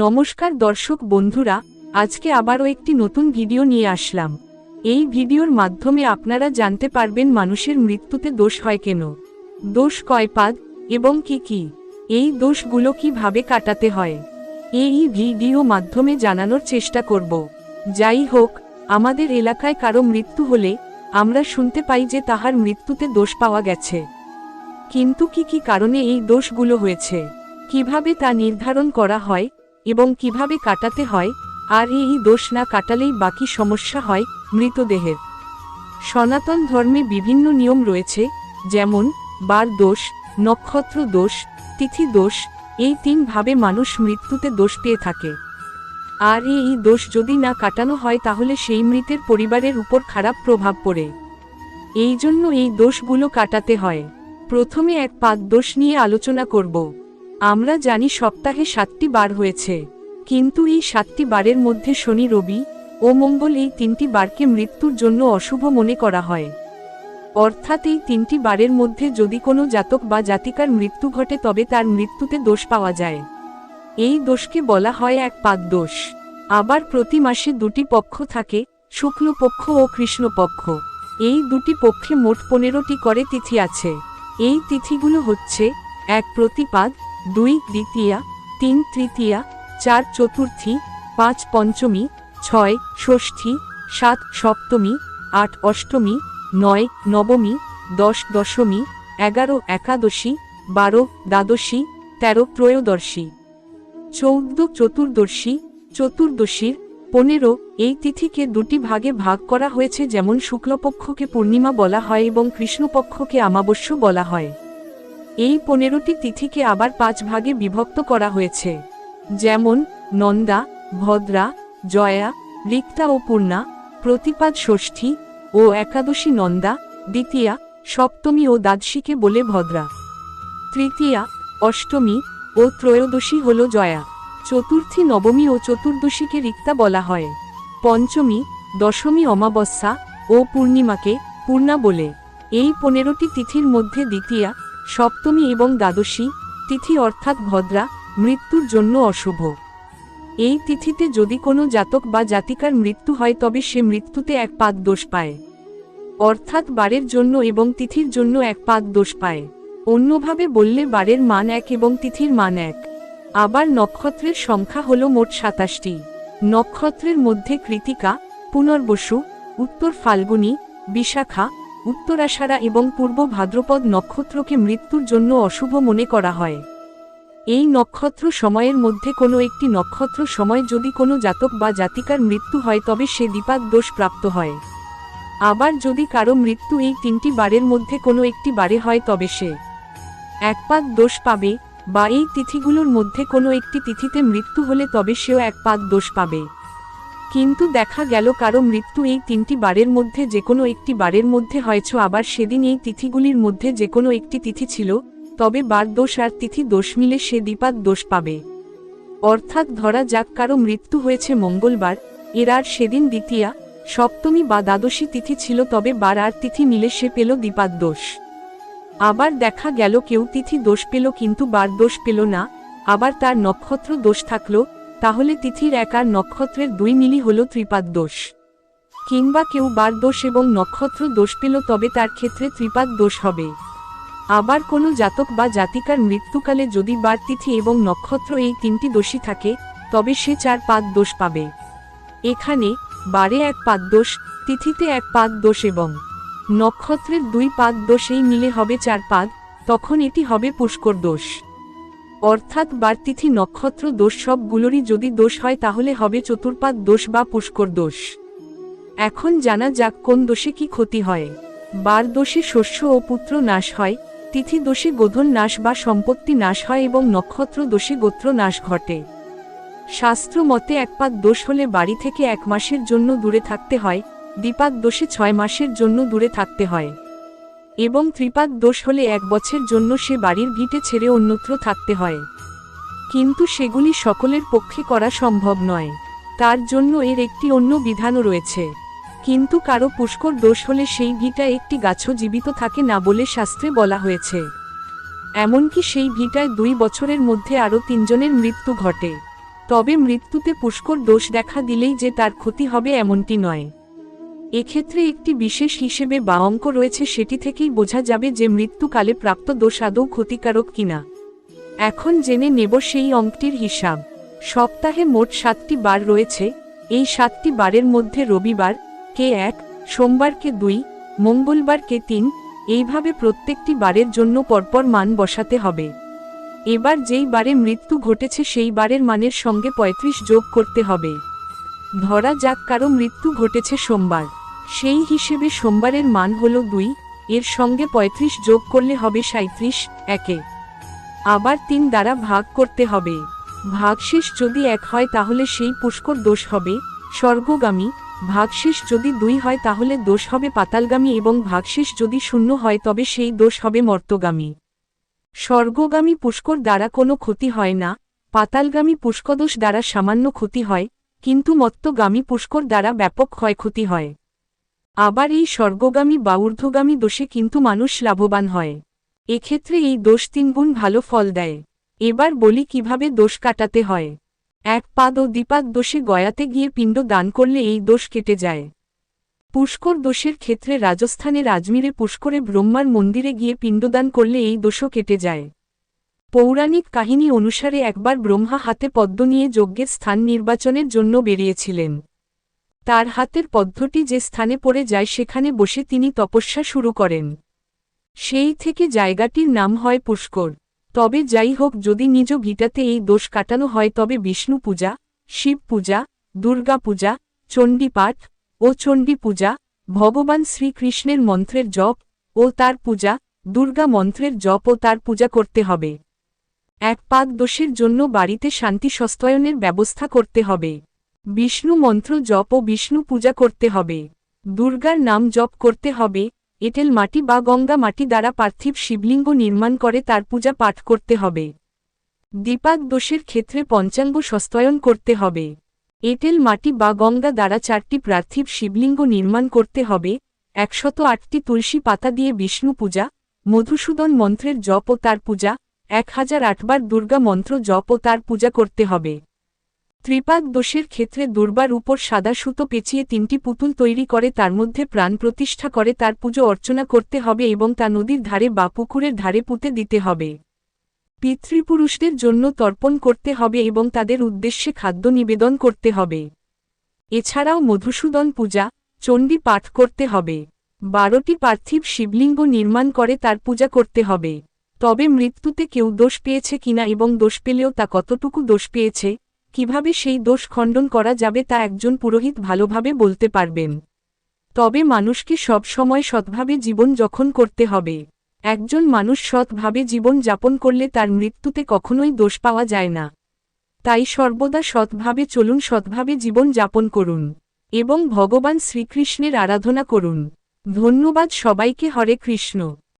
নমস্কার দর্শক বন্ধুরা, আজকে আবারও একটি নতুন ভিডিও নিয়ে আসলাম। এই ভিডিওর মাধ্যমে আপনারা জানতে পারবেন মানুষের মৃত্যুতে দোষ হয় কেন, দোষ কয়পাদ এবং কি কি, এই দোষগুলো কীভাবে কাটাতে হয়। এই ভিডিও মাধ্যমে জানানোর চেষ্টা করব। যাই হোক, আমাদের এলাকায় কারও মৃত্যু হলে আমরা শুনতে পাই যে তাহার মৃত্যুতে দোষ পাওয়া গেছে। কিন্তু কি কি কারণে এই দোষগুলো হয়েছে? কীভাবে তা নির্ধারণ করা হয়? এবং কীভাবে কাটাতে হয়, আর এই দোষ না কাটালেই বাকি সমস্যা হয় মৃতদেহের। সনাতন ধর্মে বিভিন্ন নিয়ম রয়েছে, যেমন, বার দোষ, নক্ষত্র দোষ, তিথি দোষ, এই তিন ভাবে মানুষ মৃত্যুতে দোষ পেয়ে থাকে। আর এই দোষ যদি না কাটানো হয় তাহলে সেই মৃতের পরিবারের উপর খারাপ প্রভাব পড়ে। এই জন্য এই দোষগুলো কাটাতে হয়। প্রথমে এক পাক দোষ নিয়ে আলোচনা করব। আমরা জানি সপ্তাহে সাতটি বার হয়েছে। কিন্তু এই সাতটি বারের মধ্যে শনি, রবি ও মঙ্গল এই তিনটি বারকে মৃত্যুর জন্য অশুভ মনে করা হয়। অর্থাৎ এই তিনটি বারের মধ্যে যদি কোনো জাতক বা জাতিকার মৃত্যু ঘটে তবে তার মৃত্যুতে দোষ পাওয়া যায়। এই দোষকে বলা হয় এক পাদ দোষ। আবার প্রতি মাসে দুটি পক্ষ থাকে, শুক্লপক্ষ ও কৃষ্ণপক্ষ। এই দুটি পক্ষে মোট পনেরোটি করে তিথি আছে। এই তিথিগুলো হচ্ছে এক প্রতিপাদ দুই দ্বিতীয়া, তিন তৃতীয়া, চার চতুর্থী, পাঁচ পঞ্চমী, ছয় ষষ্ঠী, সাত সপ্তমী, আট অষ্টমী, নয় নবমী, দশ দশমী, এগারো একাদশী, বারো দ্বাদশী, তেরো ত্রয়োদর্শী চৌদ্দ চতুর্দশী, চতুর্দশীর পনেরো এই তিথিকে দুটি ভাগে ভাগ করা হয়েছে যেমন শুক্লপক্ষকে পূর্ণিমা বলা হয় এবং কৃষ্ণপক্ষকে আমাবস্য বলা হয়। এই পনেরোটি তিথিকে আবার পাঁচ ভাগে বিভক্ত করা হয়েছে। যেমন, নন্দা, ভদ্রা, জয়া, রিক্তা ও পূর্ণা, প্রতিপাদ ষষ্ঠী ও একাদশী নন্দা, দ্বিতীয়া, সপ্তমী ও দ্বাদশীকে বলে ভদ্রা। তৃতীয়া, অষ্টমী ও ত্রয়োদশী হল জয়া। চতুর্থী নবমী ও চতুর্দশীকে রিক্তা বলা হয়। পঞ্চমী, দশমী অমাবস্যা ও পূর্ণিমাকে পূর্ণা বলে। এই পনেরোটি তিথির মধ্যে দ্বিতীয়া সপ্তমী এবং দ্বাদশী, তিথি অর্থাৎ ভদ্রা, মৃত্যুর জন্য অশুভ। এই তিথিতে যদি কোনো জাতক বা জাতিকার মৃত্যু হয় তবে সে মৃত্যুতে এক পাদ দোষ পায়। অর্থাৎ বারের জন্য এবং তিথির জন্য এক পাদ দোষ পায়। অন্যভাবে বললে বারের মান এক এবং তিথির মান এক। আবার নক্ষত্রের সংখ্যা হল মোট সাতাশটি। নক্ষত্রের মধ্যে কৃতিকা, পুনর্বসু, উত্তর ফাল্গুনী, বিশাখা উত্তরাষাঢ়া এবং পূর্ব ভাদ্রপদ নক্ষত্রকে মৃত্যুর জন্য অশুভ মনে করা হয়। এই নক্ষত্র সময়ের মধ্যে কোনো একটি নক্ষত্র সময় যদি কোনো জাতক বা জাতিকার মৃত্যু হয় তবে সে দ্বিপাদ দোষ প্রাপ্ত হয়। আবার যদি কারও মৃত্যু এই তিনটি বারের মধ্যে কোনো একটি বারে হয় তবে সে একপাদ দোষ পাবে বা এই তিথিগুলোর মধ্যে কোনো একটি তিথিতে মৃত্যু হলে তবে সেও একপাদ দোষ পাবে। কিন্তু দেখা গেল কারও মৃত্যু এই তিনটি বারের মধ্যে যে কোনো একটি বারের মধ্যে হয়েছ, আবার সেদিন এই তিথিগুলির মধ্যে যে কোনো একটি তিথি ছিল, তবে বার দোষ আর তিথি দোষ মিলে সে দ্বিপাদ দোষ পাবে। অর্থাৎ ধরা যাক কারও মৃত্যু হয়েছে মঙ্গলবার, এর আর সেদিন দ্বিতীয়া, সপ্তমী বা দ্বাদশী তিথি ছিল, তবে বার আর তিথি মিলে সে পেল দ্বিপাদ দোষ। আবার দেখা গেল কেউ তিথি দোষ পেল, কিন্তু বার দোষ পেল না, আবার তার নক্ষত্র দোষ থাকল তাহলে তিথির এক আর নক্ষত্রের দুই মিলি হল ত্রিপাদ দোষ। কিংবা কেউ বার দোষ এবং নক্ষত্র দোষ পেল তবে তার ক্ষেত্রে ত্রিপাদ দোষ হবে। আবার কোনো জাতক বা জাতিকার মৃত্যুকালে যদি বার তিথি এবং নক্ষত্র এই তিনটি দোষী থাকে, তবে সে চার পাদ দোষ পাবে। এখানে বারে এক পাদ দোষ, তিথিতে এক পাদ দোষ এবং নক্ষত্রের দুই পাদ দোষেই মিলে হবে চার পাদ, তখন এটি হবে পুষ্কর দোষ। অর্থাৎ বারতিথি নক্ষত্র দোষ সবগুলোরই যদি দোষ হয় তাহলে হবে চতুর্পাদ দোষ বা পুষ্কর দোষ। এখন জানা যাক কোন দোষে কি ক্ষতি হয়। বার দোষে শস্য ও পুত্র নাশ হয়, তিথি দোষে গোধন নাশ বা সম্পত্তি নাশ হয় এবং নক্ষত্র দোষে গোত্র নাশ ঘটে। শাস্ত্র মতে একপাত দোষ হলে বাড়ি থেকে এক মাসের জন্য দূরে থাকতে হয় দ্বিপাত দোষে ছয় মাসের জন্য দূরে থাকতে হয়। এবং ত্রিপাদ দোষ হলে এক বছর জন্য সে বাড়ির ভিটে ছেড়ে অন্যত্র থাকতে হয়। কিন্তু সেগুলি সকলের পক্ষে করা সম্ভব নয়। তার জন্য এর একটি অন্য বিধানও রয়েছে। কিন্তু কারও পুষ্কর দোষ হলে সেই ভিটা একটি গাছও জীবিত থাকে না বলে শাস্ত্রে বলা হয়েছে। এমনকি সেই ভিটায় দুই বছরের মধ্যে আরও তিনজনের মৃত্যু ঘটে। তবে মৃত্যুতে পুষ্কর দোষ দেখা দিলেই যে তার ক্ষতি হবে এমনটি নয়। এক্ষেত্রে একটি বিশেষ হিসেবে বা অঙ্ক রয়েছে, সেটি থেকেই বোঝা যাবে যে মৃত্যুকালে প্রাপ্ত দোষ আদৌ ক্ষতিকারক কিনা। এখন জেনে নেব সেই অঙ্কটির হিসাব। সপ্তাহে মোট সাতটি বার রয়েছে। এই সাতটি বারের মধ্যে রবিবার, কে এক, সোমবার কে দুই, মঙ্গলবার কে তিন, এইভাবে প্রত্যেকটি বারের জন্য পরপর মান বসাতে হবে। এবার যেই বারে মৃত্যু ঘটেছে, সেই বারের মানের সঙ্গে ৩৫ যোগ করতে হবে। ধরা যাক কারও মৃত্যু ঘটেছে সোমবার। সেই হিসেবে সোমবারের মান হল দুই, এর সঙ্গে ৩৫ যোগ করলে হবে সাঁত্রিশ একে। আবার তিন দ্বারা ভাগ করতে হবে। ভাগশেষ যদি এক হয় তাহলে সেই পুষ্কর দোষ হবে, স্বর্গগামী। ভাগশেষ যদি দুই হয় তাহলে দোষ হবে পাতালগামী এবং ভাগশেষ যদি শূন্য হয় তবে সেই দোষ হবে মর্তগামী। স্বর্গগামী পুষ্কর দ্বারা কোনো ক্ষতি হয় না, পাতালগামী পুষ্কদোষ দ্বারা সামান্য ক্ষতি হয়, কিন্তু মত্তগামী পুষ্কর দ্বারা ব্যাপক ক্ষয়ক্ষতি হয়। আবার এই স্বর্গগামী বা ঊর্ধ্বগামী দোষে কিন্তু মানুষ লাভবান হয়। এক্ষেত্রে এই দোষ তিনগুণ ভালো ফল দেয়। এবার বলি কীভাবে দোষ কাটাতে হয়। এক পাদ ও দ্বিপাদ দোষে গয়াতে গিয়ে পিণ্ড দান করলে এই দোষ কেটে যায়। পুষ্কর দোষের ক্ষেত্রে রাজস্থানের আজমিরে পুষ্করে ব্রহ্মার মন্দিরে গিয়ে পিণ্ডদান করলে এই দোষও কেটে যায়। পৌরাণিক কাহিনী অনুসারে একবার ব্রহ্মা হাতে পদ্ম নিয়ে যজ্ঞের স্থান নির্বাচনের জন্য বেরিয়েছিলেন। তার হাতের পদ্মটি যে স্থানে পড়ে যায় সেখানে বসে তিনি তপস্যা শুরু করেন। সেই থেকে জায়গাটির নাম হয় পুষ্কর। তবে যাই হোক, যদি নিজ ভিটাতে এই দোষ কাটানো হয়, তবে বিষ্ণু পূজা, শিব পূজা, দুর্গা পূজা চণ্ডীপাঠ ও চণ্ডী পূজা, ভগবান শ্রীকৃষ্ণের মন্ত্রের জপ ও তার পূজা, দুর্গা মন্ত্রের জপ ও তার পূজা করতে হবে। এক পাক দোষের জন্য বাড়িতে শান্তি সস্তয়নের ব্যবস্থা করতে হবে। বিষ্ণু মন্ত্র জপ ও বিষ্ণু পূজা করতে হবে। দুর্গার নাম জপ করতে হবে, এঁটেল মাটি বা গঙ্গা মাটি দ্বারা পার্থিব শিবলিঙ্গ নির্মাণ করে তার পূজা পাঠ করতে হবে। দীপাক দোষের ক্ষেত্রে পঞ্চাঙ্গ সস্তয়ন করতে হবে। এঁটেল মাটি বা গঙ্গা দ্বারা চারটি পার্থিব শিবলিঙ্গ নির্মাণ করতে হবে, একশত আটটি তুলসী পাতা দিয়ে বিষ্ণু পূজা, মধুসূদন মন্ত্রের জপ ও তার পূজা, এক হাজার আটবার দুর্গা মন্ত্র জপ ও তার পূজা করতে হবে। ত্রিপাদ দোষের ক্ষেত্রে দুর্বার উপর সাদা সুতো পেঁচিয়ে তিনটি পুতুল তৈরি করে, তার মধ্যে প্রাণ প্রতিষ্ঠা করে, তার পুজো অর্চনা করতে হবে এবং তা নদীর ধারে বা পুকুরের ধারে পুঁতে দিতে হবে। পিতৃপুরুষদের জন্য তর্পণ করতে হবে এবং তাদের উদ্দেশ্যে খাদ্য নিবেদন করতে হবে। এছাড়াও মধুসূদন পূজা, চণ্ডী পাঠ করতে হবে। বারোটি পার্থিব শিবলিঙ্গ নির্মাণ করে তার পূজা করতে হবে। তবে মৃত্যুতে কেউ দোষ পেয়েছে কিনা এবং দোষ পেলেও তা কতটুকু দোষ পেয়েছে কীভাবে সেই দোষ খণ্ডন করা যাবে তা একজন পুরোহিত ভালোভাবে বলতে পারবেন। তবে মানুষকে সব সময় সৎভাবে জীবন যখন করতে হবে, একজন মানুষ সৎভাবে জীবন যাপন করলে তার মৃত্যুতে কখনোই দোষ পাওয়া যায় না। তাই সর্বদা সৎভাবে চলুন, সৎভাবে জীবন যাপন করুন এবং ভগবান শ্রীকৃষ্ণের আরাধনা করুন। ধন্যবাদ সবাইকে, হরে কৃষ্ণ।